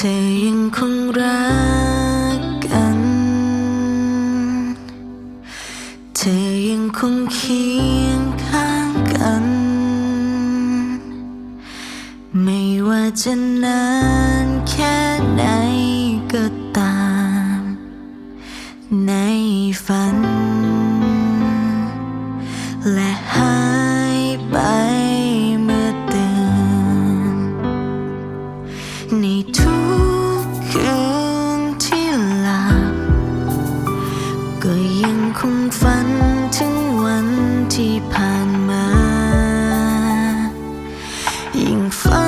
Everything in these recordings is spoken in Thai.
เธอยังคงรักกัน เธอยังคงเคียงข้างกัน ไม่ว่าจะนานแค่ไหนก็ตาม ในฝัน ยังคงฝันถึงวันที่ผ่านมา ยิ่งฝัน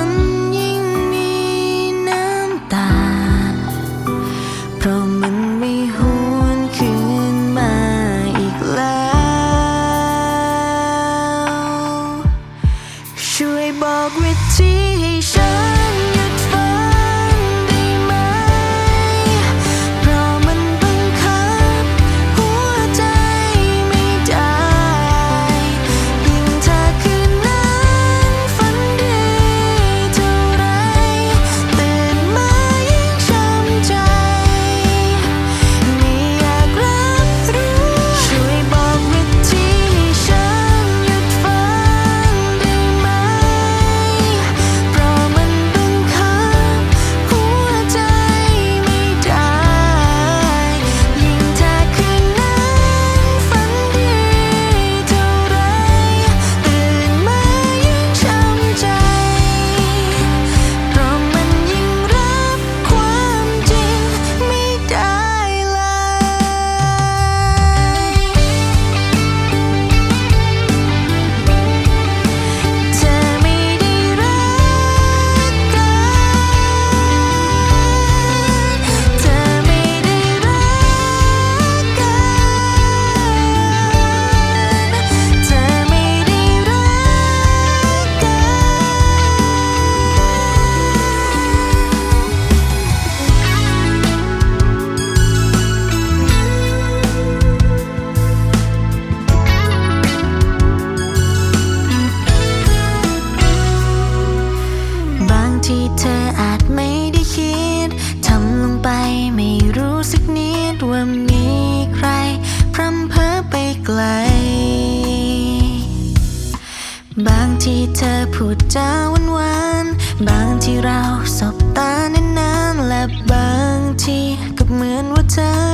ที่เธอพูดจาหวานหวานบางที่เราสบตานานๆและบางที่ก็เหมือนว่าเธอ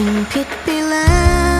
ฉันผิดไปแล้ว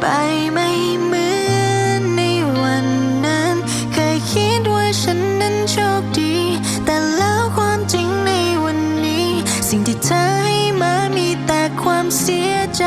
ไปไม่เหมือนในวันนั้น เคยคิดว่าฉันนั้นโชคดี แต่แล้วความจริงในวันนี้ สิ่งที่เธอให้มามีแต่ความเสียใจ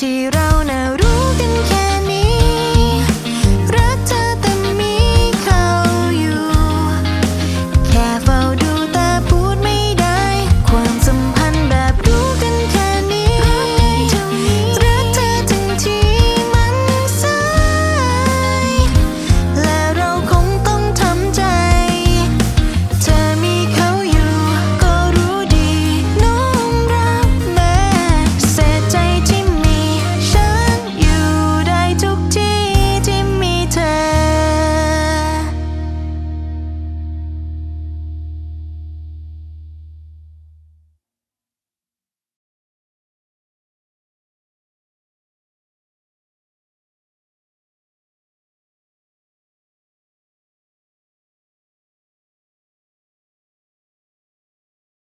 ที่เรา